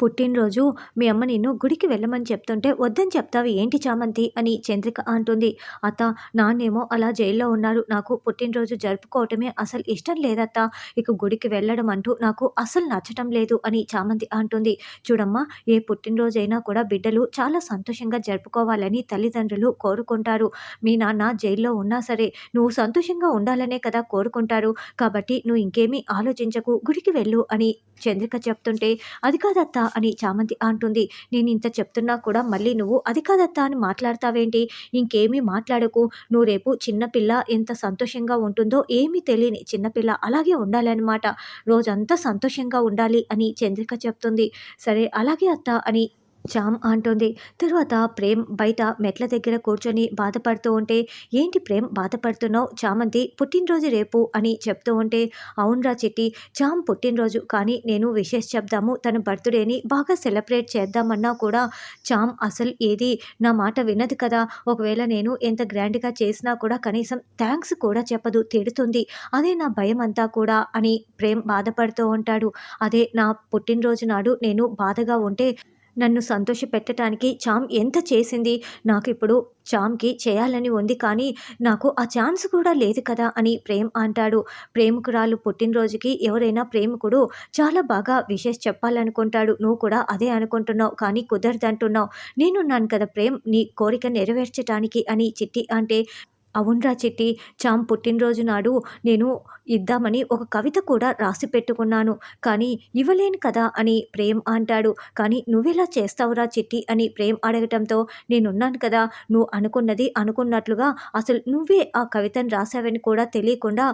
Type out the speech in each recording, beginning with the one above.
పుట్టినరోజు మీ అమ్మ నిన్ను గుడికి వెళ్ళమని చెప్తుంటే వద్దని చెప్తావు ఏంటి చామంతి? అని చంద్రిక అంటుంది. అత్త నాన్నేమో అలా జైల్లో ఉన్నారు. నాకు పుట్టినరోజు జరుపుకోవటమే అసలు ఇష్టం లేదత్త. ఇక గుడికి వెళ్ళడం అంటూ నాకు అసలు నచ్చటం లేదు అని చామంతి అంటుంది. చూడమ్మా ఏ పుట్టినరోజైనా కూడా బిడ్డలు చాలా సంతోషంగా జరుపుకోవాలని తల్లిదండ్రులు కోరుకుంటారు. మీ నాన్న జైల్లో ఉన్నా సరే నువ్వు సంతోషంగా ఉండాలనే కదా కోరుకుంటారు. కాబట్టి నువ్వు ఇంకేమీ ఆలోచించకు గుడికి వెళ్ళు అని చంద్రిక చెప్తుంటే అది కాదత్తా. అని చామంతి అంటుంది. నేను ఇంత చెప్తున్నా కూడా మళ్ళీ నువ్వు అది కాదత్తా అని మాట్లాడతావేంటి? ఇంకేమీ మాట్లాడకు. నువ్వు రేపు చిన్నపిల్ల ఎంత సంతోషంగా ఉంటుందో ఏమీ తెలియని చిన్నపిల్ల అలాగే ఉండాలన్నమాట. రోజంతా సంతోషంగా ఉండాలి అని చంద్రిక చెప్తుంది. సరే అలాగే అత్త అని జామ్ అంటుంది. తర్వాత ప్రేమ్ బయట మెట్ల దగ్గర కూర్చొని బాధపడుతూ ఉంటే ఏంటి ప్రేమ్ బాధపడుతున్నావు? చామంతి పుట్టినరోజు రేపు అని చెప్తూ ఉంటే అవునరా చిట్టి చామ్ పుట్టినరోజు. కానీ నేను విషెస్ చెప్దాము. తన బర్త్డేని బాగా సెలబ్రేట్ చేద్దామన్నా కూడా చామ్ అసలు ఏది? నా మాట వినదు కదా. ఒకవేళ నేను ఎంత గ్రాండ్గా చేసినా కూడా కనీసం థ్యాంక్స్ కూడా చెప్పదు. తిడుతుంది. అదే నా భయం అంతా కూడా అని ప్రేమ్ బాధపడుతూ ఉంటాడు. అదే నా పుట్టినరోజు నాడు నేను బాధగా ఉంటే నన్ను సంతోష పెట్టడానికి చామ్ ఎంత చేసింది? నాకు ఇప్పుడు చామ్కి చేయాలని ఉంది కానీ నాకు ఆ ఛాన్స్ కూడా లేదు కదా అని ప్రేమ్ అంటాడు. ప్రేమికురాలు పుట్టినరోజుకి ఎవరైనా ప్రేమికుడు చాలా బాగా విషెస్ చెప్పాలనుకుంటాడు. నువ్వు కూడా అదే అనుకుంటున్నావు కానీ కుదరదంటున్నావు. నేనున్నాను కదా ప్రేమ్ నీ కోరిక నెరవేర్చడానికి అని చిట్టి అంటే అవునరా చిట్టి చామ్ పుట్టినరోజు నాడు నేను ఇద్దామని ఒక కవిత కూడా రాసి పెట్టుకున్నాను. కానీ ఇవ్వలేను కదా అని ప్రేమ్ అంటాడు. కానీ నువ్వెలా చేస్తావురా చిట్టి అని ప్రేమ్ అడగటంతో నేనున్నాను కదా నువ్వు అనుకున్నది అనుకున్నట్లుగా అసలు నువ్వే ఆ కవితను రాసావని కూడా తెలియకుండా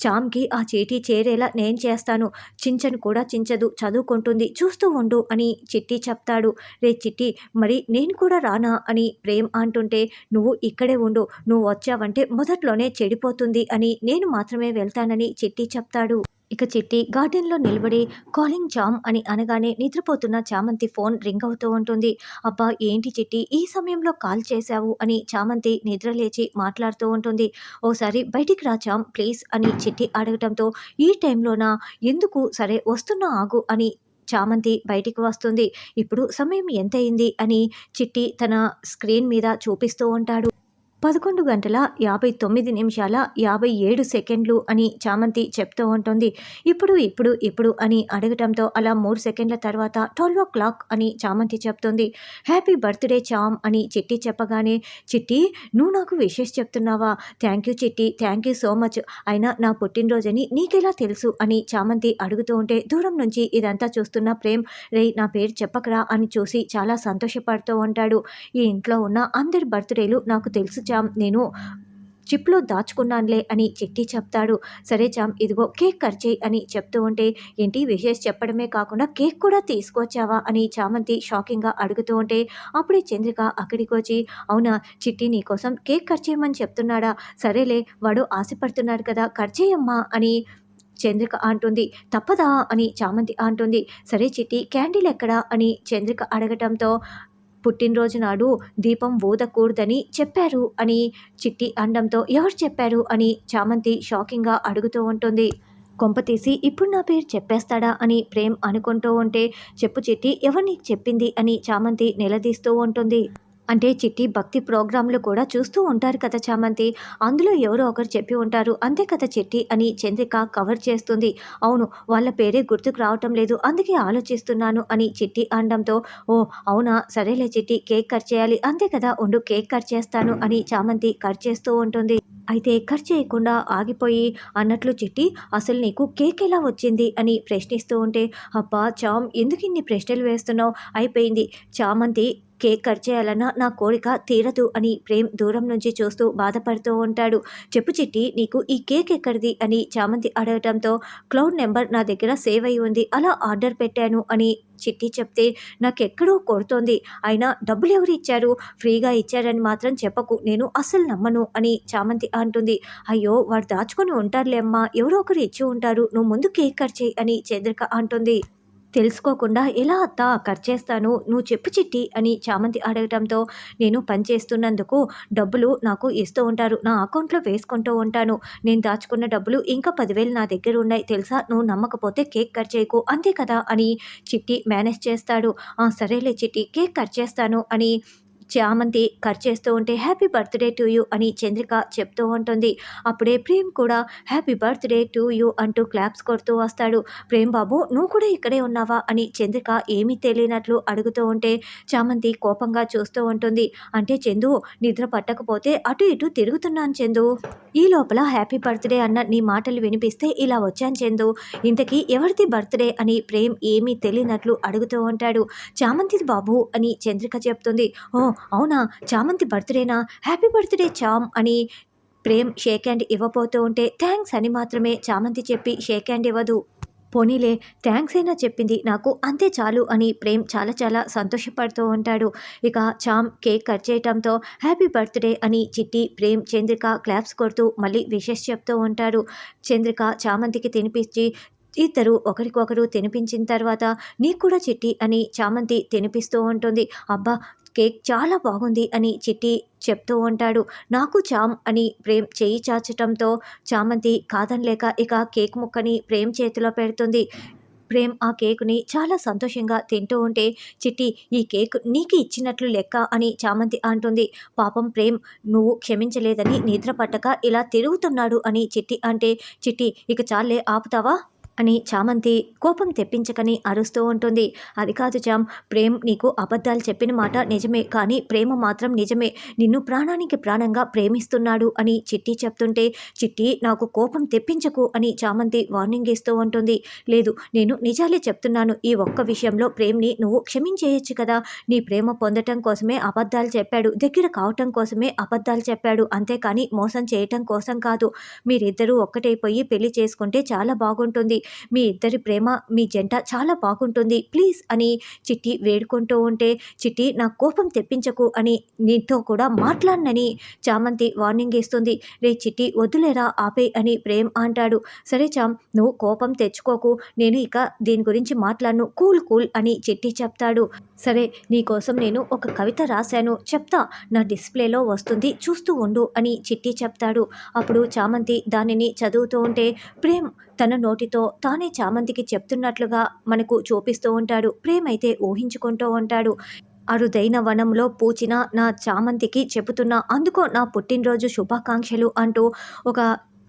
చామ్కి ఆ చీటీ చేరేలా నేను చేస్తాను. చించను కూడా చించదు. చదువుకుంటుంది. చూస్తూ ఉండు అని చిట్టి చెప్తాడు. రే చిట్టి మరి నేను కూడా రానా అని ప్రేమ్ అంటుంటే నువ్వు ఇక్కడే ఉండు. నువ్వు వచ్చావంటే మొదట్లోనే చెడిపోతుంది అని నేను మాత్రమే వెళ్తానని చిట్టి చెప్తాడు. ఇక చిట్టి గార్డెన్లో నిలబడి కాలింగ్ జామ్ అని అనగానే నిద్రపోతున్న చామంతి ఫోన్ రింగ్ అవుతూ ఉంటుంది. అబ్బా ఏంటి చిట్టి ఈ సమయంలో కాల్ చేశావు అని చామంతి నిద్రలేచి మాట్లాడుతూ ఉంటుంది. ఓసారి బయటికి రా చామ్ ప్లీజ్ అని చిట్టి అడగటంతో ఈ టైంలోనా ఎందుకు సరే వస్తున్నా ఆగు అని చామంతి బయటికి వస్తుంది. ఇప్పుడు సమయం ఎంతయింది అని చిట్టి తన స్క్రీన్ మీద చూపిస్తూ ఉంటాడు. పదకొండు గంటల యాభై తొమ్మిది నిమిషాల యాభై ఏడు సెకండ్లు అని చామంతి చెప్తూ ఉంటుంది. ఇప్పుడు ఇప్పుడు ఇప్పుడు అని అడగటంతో అలా మూడు సెకండ్ల తర్వాత ట్వెల్వ్ ఓ క్లాక్ అని చామంతి చెప్తుంది. హ్యాపీ బర్త్డే చామ్ అని చిట్టి చెప్పగానే చిట్టి నువ్వు నాకు విషెస్ చెప్తున్నావా? Thank you Chitti thank you so much. అయినా నా పుట్టినరోజని నీకెలా తెలుసు? అని చామంతి అడుగుతూ ఉంటే దూరం నుంచి ఇదంతా చూస్తున్న ప్రేమ్ రే నా పేరు చెప్పకరా? అని చూసి చాలా సంతోషపడుతూ ఉంటాడు. ఈ ఇంట్లో ఉన్న అందరి బర్త్డేలు నాకు తెలుసు చామ్ నేను చిప్లో దాచుకున్నానులే అని చిట్టి చెప్తాడు. సరే చామ్ ఇదిగో కేక్ కట్ చేయి అని చెప్తూ ఉంటే ఏంటి విషేష్ చెప్పడమే కాకుండా కేక్ కూడా తీసుకొచ్చావా అని చామంతి షాకింగ్గా అడుగుతూ ఉంటే అప్పుడే చంద్రిక అక్కడికి వచ్చి అవునా చిట్టి నీకోసం కేక్ కట్ చేయమని చెప్తున్నాడా? సరేలే వాడు ఆశపడుతున్నాడు కదా కట్ చేయమ్మా అని చంద్రిక అంటుంది. తప్పదా అని చామంతి అంటుంది. సరే చిట్టి క్యాండిల్ ఎక్కడా అని చంద్రిక అడగటంతో పుట్టినరోజు నాడు దీపం ఊదకూడదని చెప్పారు అని చిట్టి అండంతో ఎవరు చెప్పారు అని చామంతి షాకింగ్గా అడుగుతూ ఉంటుంది. కొంపతీసి ఇప్పుడు నా పేరు చెప్పేస్తాడా అని ప్రేమ్ అనుకుంటూ ఉంటే చెప్పు చిట్టి ఎవరు నీకు చెప్పింది అని చామంతి నిలదీస్తూ ఉంటుంది. అంటే చిట్టి భక్తి ప్రోగ్రాంలు కూడా చూస్తూ ఉంటారు కదా చామంతి. అందులో ఎవరో ఒకరు చెప్పి ఉంటారు అంతే కదా చిట్టి అని చంద్రిక కవర్ చేస్తుంది. అవును వాళ్ళ పేరే గుర్తుకు రావటం లేదు అందుకే ఆలోచిస్తున్నాను అని చిట్టి అనడంతో ఓ అవునా? సరేలే చిట్టి కేక్ కట్ చేయాలి అంతే కదా ఉండు కేక్ కట్ చేస్తాను అని చామంతి కట్ చేస్తూ ఉంటుంది. అయితే కట్ చేయకుండా ఆగిపోయి అన్నట్లు చిట్టి అసలు నీకు కేక్ ఎలా వచ్చింది? అని ప్రశ్నిస్తూ ఉంటే అబ్బా చామ్ ఎందుకు ఇన్ని ప్రశ్నలు వేస్తున్నావు? అయిపోయింది. చామంతి కేక్ కట్ చేయాలన్న నా కోరిక తీరదు అని ప్రేమ్ దూరం నుంచి చూస్తూ బాధపడుతూ ఉంటాడు. చెప్పు చిట్టి నీకు ఈ కేక్ ఎక్కడిది? అని చామంతి అడగటంతో క్లౌడ్ నెంబర్ నా దగ్గర సేవ్ అయి ఉంది. అలా ఆర్డర్ పెట్టాను అని చిట్టి చెప్తే నాకెక్కడో కొడుతోంది. అయినా డబ్బులు ఎవరు ఇచ్చారు? ఫ్రీగా ఇచ్చారని మాత్రం చెప్పకు. నేను అస్సలు నమ్మను అని చామంతి అంటుంది. అయ్యో వాడు దాచుకొని ఉంటారులే అమ్మా. ఎవరో ఒకరు ఇచ్చి ఉంటారు. నువ్వు ముందు కేక్ కట్ చేయి అని చంద్రిక అంటుంది. తెలుసుకోకుండా ఎలా అత్త ఖర్చు చేస్తాను? నువ్వు చెప్పు చిట్టి అని చామంతి అడగటంతో నేను పని చేస్తున్నందుకు డబ్బులు నాకు ఇస్తూ ఉంటారు. నా అకౌంట్లో వేసుకుంటూ ఉంటాను. నేను దాచుకున్న డబ్బులు ఇంకా పదివేలు నా దగ్గర ఉన్నాయి. తెలుసా? నువ్వు నమ్మకపోతే కేక్ కట్ చేయకు. అంతే కదా? అని చిట్టి మేనేజ్ చేస్తాడు. "ఆ, సరేలే చిట్టి కేక్ కట్ చేస్తాను అని చామంతి కట్ చేస్తూ ఉంటే హ్యాపీ బర్త్డే టు యూ అని చంద్రిక చెప్తూ ఉంటుంది. అప్పుడే ప్రేమ్ కూడా హ్యాపీ బర్త్డే టు యూ అంటూ క్లాప్స్ కొడుతూ వస్తాడు. ప్రేమ్ బాబు నువ్వు కూడా ఇక్కడే ఉన్నావా? అని చంద్రిక ఏమీ తెలియనట్లు అడుగుతూ ఉంటే చామంతి కోపంగా చూస్తూ ఉంటుంది. అంటే చందు నిద్ర పట్టకపోతే అటు ఇటు తిరుగుతున్నాను చందు. ఈ లోపల హ్యాపీ బర్త్డే అన్న నీ మాటలు వినిపిస్తే ఇలా వచ్చాను చందు. ఇంతకీ ఎవరిది బర్త్డే అని ప్రేమ్ ఏమీ తెలియనట్లు అడుగుతూ ఉంటాడు. చామంతిది బాబు అని చంద్రిక చెప్తుంది. ఓ అవునా చామంతి బర్త్డేనా? హ్యాపీ బర్త్డే చామ్ అని ప్రేమ్ షేక్ హ్యాండ్ ఇవ్వబోతూ ఉంటే థ్యాంక్స్ అని మాత్రమే చామంతి చెప్పి షేక్ హ్యాండ్ ఇవ్వదు. పోనీలే థ్యాంక్స్ అయినా చెప్పింది నాకు అంతే చాలు అని ప్రేమ్ చాలా చాలా సంతోషపడుతూ ఉంటాడు. ఇక చామ్ కేక్ కట్ చేయటంతో హ్యాపీ బర్త్డే అని చిట్టి ప్రేమ్ చంద్రిక క్లాప్స్ కొడుతూ మళ్ళీ విషెస్ చెప్తూ ఉంటాడు చంద్రిక చామంతికి తినిపించి ఇద్దరు ఒకరికొకరు తినిపించిన తర్వాత నీకు కూడా చిట్టి అని చామంతి తినిపిస్తూ ఉంటుంది. అబ్బా కేక్ చాలా బాగుంది అని చిట్టి చెప్తూ ఉంటాడు. నాకు చామ్ అని ప్రేమ్ చేయి చాచటంతో చామంతి కాదనలేక ఇక కేక్ ముక్కని ప్రేమ్ చేతిలో పెడుతుంది. ప్రేమ్ ఆ కేకుని చాలా సంతోషంగా తింటూ ఉంటే చిట్టి ఈ కేక్ నీకు ఇచ్చినట్లు లెక్క అని చామంతి అంటుంది. పాపం ప్రేమ్ నువ్వు క్షమించలేదని నిద్ర పట్టక ఇలా తిరుగుతున్నాడు అని చిట్టి అంటే చిట్టి ఇక చాలే ఆపుతావా? అని చామంతి కోపం తెప్పించకని అరుస్తూ ఉంటుంది. అది కాదు చామ్ ప్రేమ్ నీకు అబద్ధాలు చెప్పిన మాట నిజమే కానీ ప్రేమ మాత్రం నిజమే. నిన్ను ప్రాణానికి ప్రాణంగా ప్రేమిస్తున్నాడు అని చిట్టి చెప్తుంటే చిట్టి నాకు కోపం తెప్పించకు అని చామంతి వార్నింగ్ ఇస్తూ ఉంటుంది. లేదు నేను నిజాలే చెప్తున్నాను. ఈ ఒక్క విషయంలో ప్రేమ్ని నువ్వు క్షమించేయచ్చు కదా. నీ ప్రేమ పొందటం కోసమే అబద్ధాలు చెప్పాడు. దగ్గర కావటం కోసమే అబద్ధాలు చెప్పాడు. అంతేకాని మోసం చేయటం కోసం కాదు. మీరిద్దరూ ఒక్కటైపోయి పెళ్ళి చేసుకుంటే చాలా బాగుంటుంది. మీ ఇద్దరి ప్రేమ మీ జంట చాలా బాగుంటుంది. ప్లీజ్ అని చిట్టి వేడుకుంటూ ఉంటే చిట్టి నా కోపం తెప్పించకు అని నీతో కూడా మాట్లాడనని చామంతి వార్నింగ్ ఇస్తుంది. రే చిట్టి వదిలేరా ఆపే అని ప్రేమ్ అంటాడు. సరే చామ్ నువ్వు కోపం తెచ్చుకోకు. నేను ఇక దీని గురించి మాట్లాడను. కూల్ కూల్ అని చిట్టి చెప్తాడు. సరే నీకోసం నేను ఒక కవిత రాశాను. చెప్తా నా డిస్ప్లేలో వస్తుంది. చూస్తూ ఉండు అని చిట్టి చెప్తాడు. అప్పుడు చామంతి దానిని చదువుతూ ఉంటే ప్రేమ్ తన నోటితో తానే చామంతికి చెప్తున్నట్లుగా మనకు చూపిస్తూ ఉంటాడు. ప్రేమైతే అయితే ఊహించుకుంటూ ఉంటాడు. అరుదైన వనంలో పూచిన నా చామంతికి చెబుతున్నా అందుకో నా పుట్టినరోజు శుభాకాంక్షలు అంటూ ఒక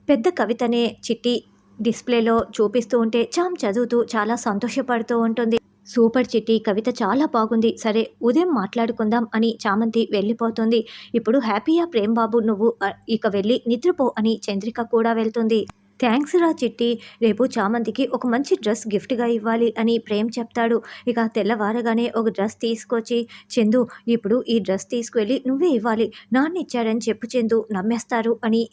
పెద్ద కవితనే చిట్టి డిస్ప్లేలో చూపిస్తూ ఉంటే చామ్ చదువుతూ చాలా సంతోషపడుతూ ఉంటుంది. సూపర్ చిట్టి కవిత చాలా బాగుంది. సరే ఉదయం మాట్లాడుకుందాం అని చామంతి వెళ్ళిపోతుంది. ఇప్పుడు హ్యాపీయా ప్రేమ్ బాబు నువ్వు ఇక వెళ్ళి నిద్రపో అని చంద్రిక కూడా వెళ్తుంది. థ్యాంక్స్ రా చిట్టి. రేపు చామంతికి ఒక మంచి డ్రెస్ గిఫ్ట్గా ఇవ్వాలి అని ప్రేమ్ చెప్తాడు. ఇక తెల్లవారగానే ఒక డ్రెస్ తీసుకొచ్చి చందు ఇప్పుడు ఈ డ్రెస్ తీసుకువెళ్ళి నువ్వే ఇవ్వాలి. నాన్న ఇచ్చాడని చెప్పు చందు. నమ్మేస్తారు అని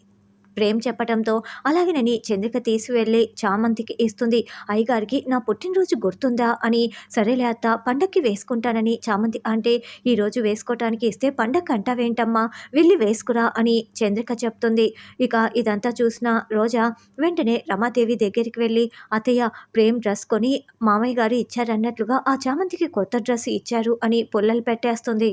ప్రేమ్ చెప్పటంతో అలాగేనని చంద్రిక తీసుకువెళ్ళి చామంతికి ఇస్తుంది. అయ్యగారికి నా పుట్టినరోజు గుర్తుందా? అని సరేలే అత్త పండక్కి వేసుకుంటానని చామంతి అంటే ఈరోజు వేసుకోవటానికి ఇస్తే పండగ అంటావేంటమ్మా? వెళ్ళి వేసుకురా అని చంద్రిక చెప్తుంది. ఇక ఇదంతా చూసిన రోజా వెంటనే రమాదేవి దగ్గరికి వెళ్ళి అత్తయ్య ప్రేమ్ డ్రెస్ కొని మామయ్య గారు ఇచ్చారన్నట్లుగా ఆ చామంతికి కొత్త డ్రెస్ ఇచ్చారు అని పుల్లలు పెట్టేస్తుంది.